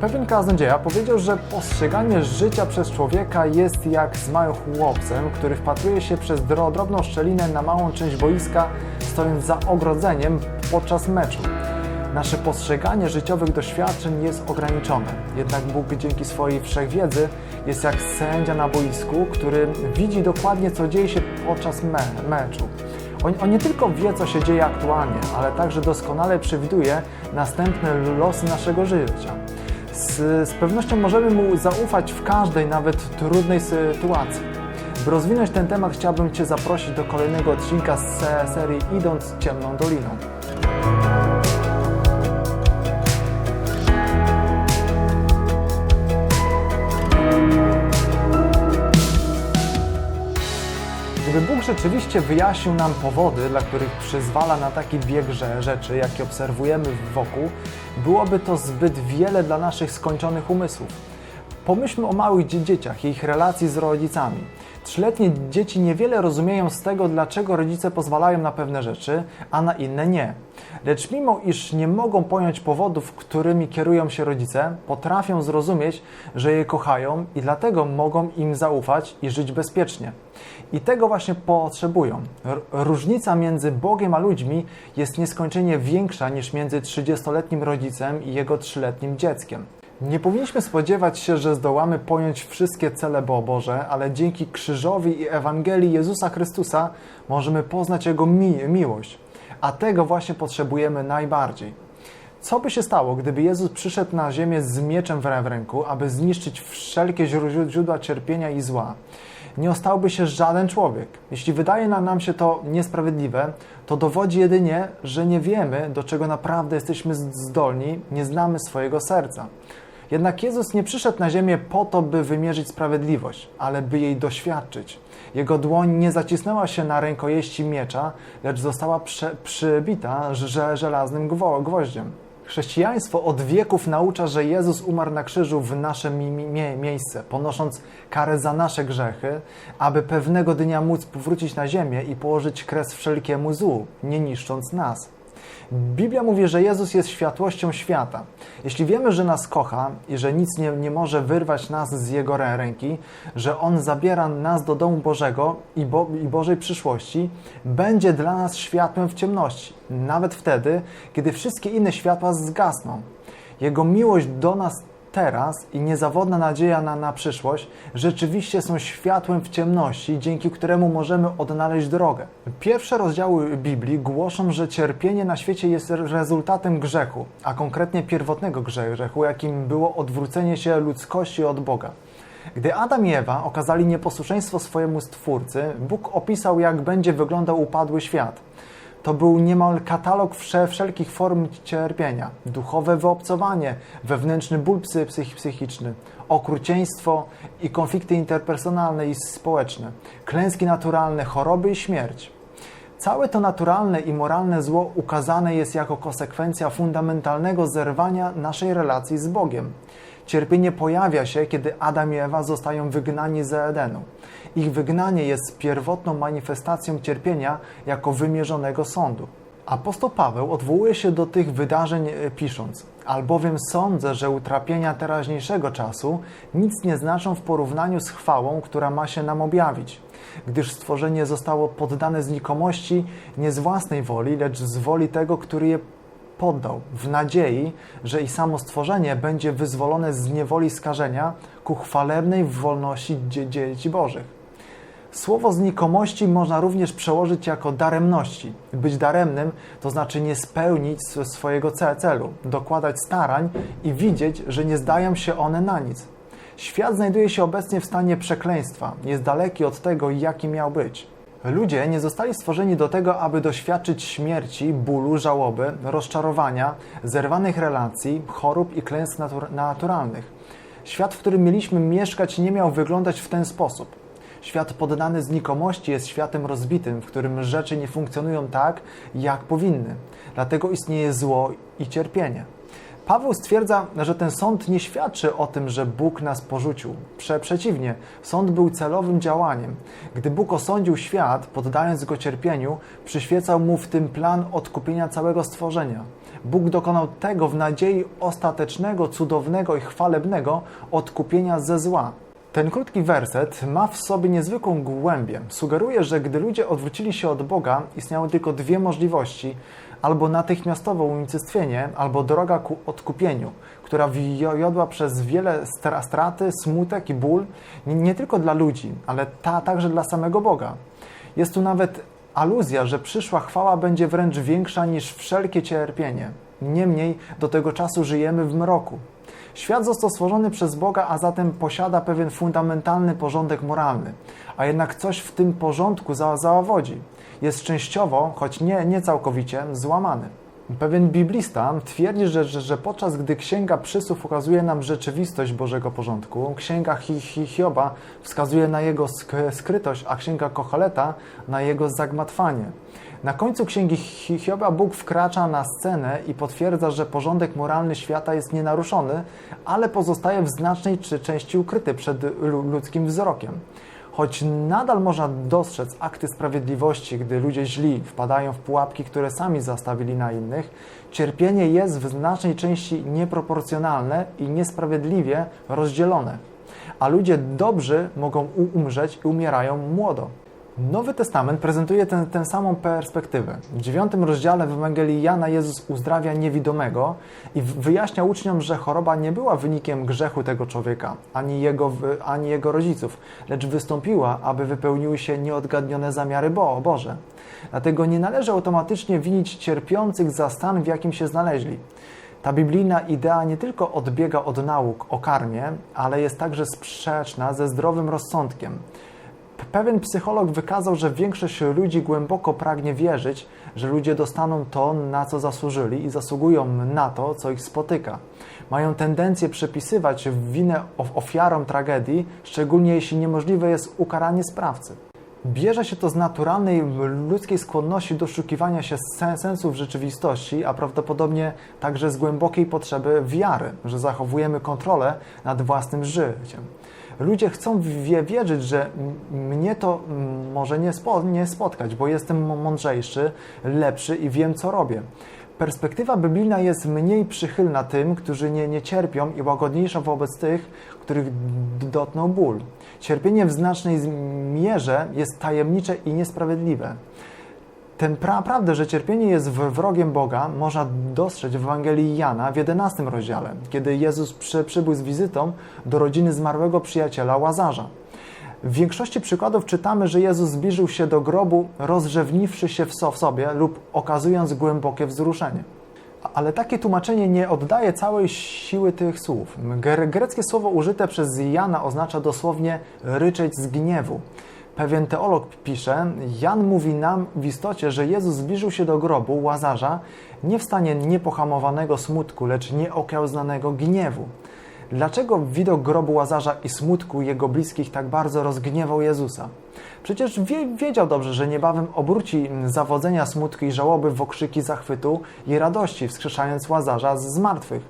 Pewien kaznodzieja powiedział, że postrzeganie życia przez człowieka jest jak z małym chłopcem, który wpatruje się przez dro- drobną szczelinę na małą część boiska, stojąc za ogrodzeniem podczas meczu. Nasze postrzeganie życiowych doświadczeń jest ograniczone, jednak Bóg dzięki swojej wszechwiedzy jest jak sędzia na boisku, który widzi dokładnie, co dzieje się podczas me- meczu. On, on nie tylko wie, co się dzieje aktualnie, ale także doskonale przewiduje następne losy naszego życia. Z, z pewnością możemy mu zaufać w każdej, nawet trudnej sytuacji. By rozwinąć ten temat, chciałbym Cię zaprosić do kolejnego odcinka z se- serii Idąc ciemną doliną. Rzeczywiście wyjaśnił nam powody, dla których przyzwala na taki bieg rze- rzeczy, jakie obserwujemy wokół, byłoby to zbyt wiele dla naszych skończonych umysłów. Pomyślmy o małych dzie- dzieciach i ich relacji z rodzicami. Trzyletnie dzieci niewiele rozumieją z tego, dlaczego rodzice pozwalają na pewne rzeczy, a na inne nie. Lecz mimo iż nie mogą pojąć powodów, którymi kierują się rodzice, potrafią zrozumieć, że je kochają i dlatego mogą im zaufać i żyć bezpiecznie. I tego właśnie potrzebują. Różnica między Bogiem a ludźmi jest nieskończenie większa niż między 30-letnim rodzicem i jego 3-letnim dzieckiem. Nie powinniśmy spodziewać się, że zdołamy pojąć wszystkie cele Bo- Boże, ale dzięki krzyżowi i Ewangelii Jezusa Chrystusa możemy poznać Jego mi miłość. A tego właśnie potrzebujemy najbardziej. Co by się stało, gdyby Jezus przyszedł na ziemię z mieczem w ręku, aby zniszczyć wszelkie źró- źródła cierpienia i zła? Nie ostałby się żaden człowiek. Jeśli wydaje nam się to niesprawiedliwe, to dowodzi jedynie, że nie wiemy, do czego naprawdę jesteśmy zdolni, nie znamy swojego serca. Jednak Jezus nie przyszedł na ziemię po to, by wymierzyć sprawiedliwość, ale by jej doświadczyć. Jego dłoń nie zacisnęła się na rękojeści miecza, lecz została przybita że, żelaznym gwo, gwoździem. Chrześcijaństwo od wieków naucza, że Jezus umarł na krzyżu w nasze mi, mi, mie- miejsce, ponosząc karę za nasze grzechy, aby pewnego dnia móc powrócić na ziemię i położyć kres wszelkiemu złu, nie niszcząc nas. Biblia mówi, że Jezus jest światłością świata. Jeśli wiemy, że nas kocha i że nic nie, nie może wyrwać nas z Jego rę- ręki, że On zabiera nas do domu Bożego i, Bo, i Bożej przyszłości, będzie dla nas światłem w ciemności, nawet wtedy, kiedy wszystkie inne światła zgasną. Jego miłość do nas teraz i niezawodna nadzieja na, na przyszłość rzeczywiście są światłem w ciemności, dzięki któremu możemy odnaleźć drogę. Pierwsze rozdziały Biblii głoszą, że cierpienie na świecie jest rezultatem grzechu, a konkretnie pierwotnego grzechu, jakim było odwrócenie się ludzkości od Boga. Gdy Adam i Ewa okazali nieposłuszeństwo swojemu Stwórcy, Bóg opisał, jak będzie wyglądał upadły świat. To był niemal katalog wsze, wszelkich form cierpienia, duchowe wyobcowanie, wewnętrzny ból psy, psych, psychiczny, okrucieństwo i konflikty interpersonalne i społeczne, klęski naturalne, choroby i śmierć. Całe to naturalne i moralne zło ukazane jest jako konsekwencja fundamentalnego zerwania naszej relacji z Bogiem. Cierpienie pojawia się, kiedy Adam i Ewa zostają wygnani z Edenu. Ich wygnanie jest pierwotną manifestacją cierpienia jako wymierzonego sądu. Apostoł Paweł odwołuje się do tych wydarzeń e, pisząc: Albowiem sądzę, że utrapienia teraźniejszego czasu nic nie znaczą w porównaniu z chwałą, która ma się nam objawić, gdyż stworzenie zostało poddane znikomości nie z własnej woli, lecz z woli tego, który je poddał, w nadziei, że i samo stworzenie będzie wyzwolone z niewoli skażenia ku chwalebnej wolności dzie- dzieci Bożych. Słowo znikomości można również przełożyć jako daremności. Być daremnym to znaczy nie spełnić sw- swojego ce- celu, dokładać starań i widzieć, że nie zdają się one na nic. Świat znajduje się obecnie w stanie przekleństwa, jest daleki od tego, jaki miał być. Ludzie nie zostali stworzeni do tego, aby doświadczyć śmierci, bólu, żałoby, rozczarowania, zerwanych relacji, chorób i klęsk natur- naturalnych. Świat, w którym mieliśmy mieszkać, nie miał wyglądać w ten sposób. Świat poddany znikomości jest światem rozbitym, w którym rzeczy nie funkcjonują tak, jak powinny. Dlatego istnieje zło i cierpienie. Paweł stwierdza, że ten sąd nie świadczy o tym, że Bóg nas porzucił. Prze przeciwnie, sąd był celowym działaniem. Gdy Bóg osądził świat, poddając go cierpieniu, przyświecał mu w tym plan odkupienia całego stworzenia. Bóg dokonał tego w nadziei ostatecznego, cudownego i chwalebnego odkupienia ze zła. Ten krótki werset ma w sobie niezwykłą głębię. Sugeruje, że gdy ludzie odwrócili się od Boga, istniały tylko dwie możliwości: albo natychmiastowe unicestwienie, albo droga ku odkupieniu, która wiodła przez wiele stra- straty, smutek i ból, nie, tylko dla ludzi, ale ta, także dla samego Boga. Jest tu nawet aluzja, że przyszła chwała będzie wręcz większa niż wszelkie cierpienie. Niemniej do tego czasu żyjemy w mroku. Świat został stworzony przez Boga, a zatem posiada pewien fundamentalny porządek moralny, a jednak coś w tym porządku za zawodzi. Jest częściowo, choć nie, nie całkowicie, złamany. Pewien biblista twierdzi, że, że, że podczas gdy Księga Przysłów ukazuje nam rzeczywistość Bożego porządku, Księga Hi, Hi, Hioba wskazuje na jego sk- skrytość, a Księga Kochaleta na jego zagmatwanie. Na końcu Księgi Hi- Hioba Bóg wkracza na scenę i potwierdza, że porządek moralny świata jest nienaruszony, ale pozostaje w znacznej czy- części ukryty przed lu- ludzkim wzrokiem. Choć nadal można dostrzec akty sprawiedliwości, gdy ludzie źli wpadają w pułapki, które sami zastawili na innych, cierpienie jest w znacznej części nieproporcjonalne i niesprawiedliwie rozdzielone. A ludzie dobrzy mogą umrzeć i umierają młodo. Nowy Testament prezentuje tę tę samą perspektywę. W dziewiątym rozdziale w Ewangelii Jana Jezus uzdrawia niewidomego i wyjaśnia uczniom, że choroba nie była wynikiem grzechu tego człowieka, ani jego, ani jego rodziców, lecz wystąpiła, aby wypełniły się nieodgadnione zamiary Bo Boże. Dlatego nie należy automatycznie winić cierpiących za stan, w jakim się znaleźli. Ta biblijna idea nie tylko odbiega od nauk o karmie, ale jest także sprzeczna ze zdrowym rozsądkiem. Pewien psycholog wykazał, że większość ludzi głęboko pragnie wierzyć, że ludzie dostaną to, na co zasłużyli i zasługują na to, co ich spotyka. Mają tendencję przypisywać winę of- ofiarom tragedii, szczególnie jeśli niemożliwe jest ukaranie sprawcy. Bierze się to z naturalnej ludzkiej skłonności do szukiwania się sen- sensu w rzeczywistości, a prawdopodobnie także z głębokiej potrzeby wiary, że zachowujemy kontrolę nad własnym życiem. Ludzie chcą wie, wierzyć, że mnie to może nie, spo, nie spotkać, bo jestem mądrzejszy, lepszy i wiem, co robię. Perspektywa biblijna jest mniej przychylna tym, którzy nie, nie cierpią i łagodniejsza wobec tych, których dotknął ból. Cierpienie w znacznej mierze jest tajemnicze i niesprawiedliwe. Pra prawdę, że cierpienie jest wrogiem Boga, można dostrzec w Ewangelii Jana w 11 rozdziale, kiedy Jezus przy, przybył z wizytą do rodziny zmarłego przyjaciela Łazarza. W większości przykładów czytamy, że Jezus zbliżył się do grobu, rozrzewniwszy się w so- w sobie lub okazując głębokie wzruszenie. Ale takie tłumaczenie nie oddaje całej siły tych słów. Gre- Greckie słowo użyte przez Jana oznacza dosłownie ryczeć z gniewu. Pewien teolog pisze, Jan mówi nam w istocie, że Jezus zbliżył się do grobu Łazarza nie w stanie niepohamowanego smutku, lecz nieokiełznanego gniewu. Dlaczego widok grobu Łazarza i smutku jego bliskich tak bardzo rozgniewał Jezusa? Przecież wie, wiedział dobrze, że niebawem obróci zawodzenia smutku i żałoby w okrzyki zachwytu i radości, wskrzeszając Łazarza z martwych.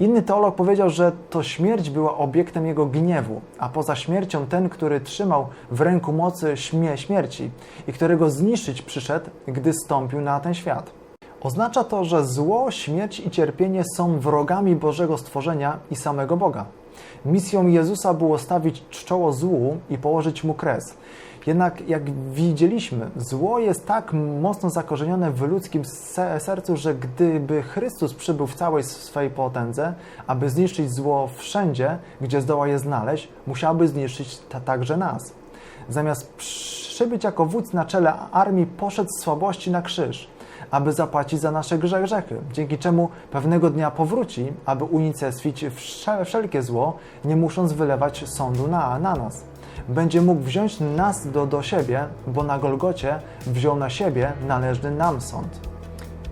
Inny teolog powiedział, że to śmierć była obiektem jego gniewu, a poza śmiercią ten, który trzymał w ręku mocy śmie śmierci i którego zniszczyć przyszedł, gdy stąpił na ten świat. Oznacza to, że zło, śmierć i cierpienie są wrogami Bożego stworzenia i samego Boga. Misją Jezusa było stawić czoło złu i położyć mu kres. Jednak, jak widzieliśmy, zło jest tak mocno zakorzenione w ludzkim se- sercu, że gdyby Chrystus przybył w całej swej potędze, aby zniszczyć zło wszędzie, gdzie zdoła je znaleźć, musiałby zniszczyć ta, także nas. Zamiast przybyć jako wódz na czele armii, poszedł z słabości na krzyż, aby zapłacić za nasze grze- grzechy, dzięki czemu pewnego dnia powróci, aby unicestwić wszel- wszelkie zło, nie musząc wylewać sądu na, na nas. Będzie mógł wziąć nas do, do siebie, bo na Golgocie wziął na siebie należny nam sąd.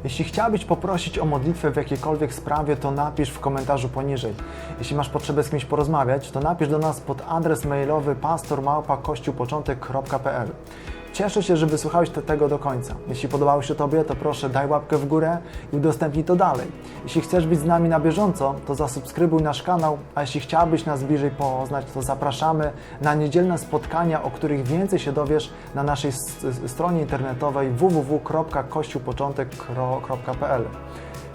Jeśli chciałabyś poprosić o modlitwę w jakiejkolwiek sprawie, to napisz w komentarzu poniżej. Jeśli masz potrzebę z kimś porozmawiać, to napisz do nas pod adres mailowy pastormałpa.kościółpoczątek.pl Cieszę się, że wysłuchałeś te- tego do końca. Jeśli podobało się Tobie, to proszę daj łapkę w górę i udostępnij to dalej. Jeśli chcesz być z nami na bieżąco, to zasubskrybuj nasz kanał, a jeśli chciałbyś nas bliżej poznać, to zapraszamy na niedzielne spotkania, o których więcej się dowiesz na naszej stronie internetowej www.kościółpoczątek.pl.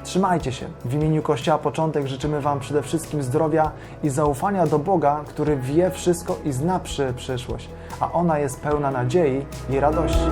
Trzymajcie się. W imieniu Kościoła Początek życzymy Wam przede wszystkim zdrowia i zaufania do Boga, który wie wszystko i zna przy przyszłość, a ona jest pełna nadziei i radości.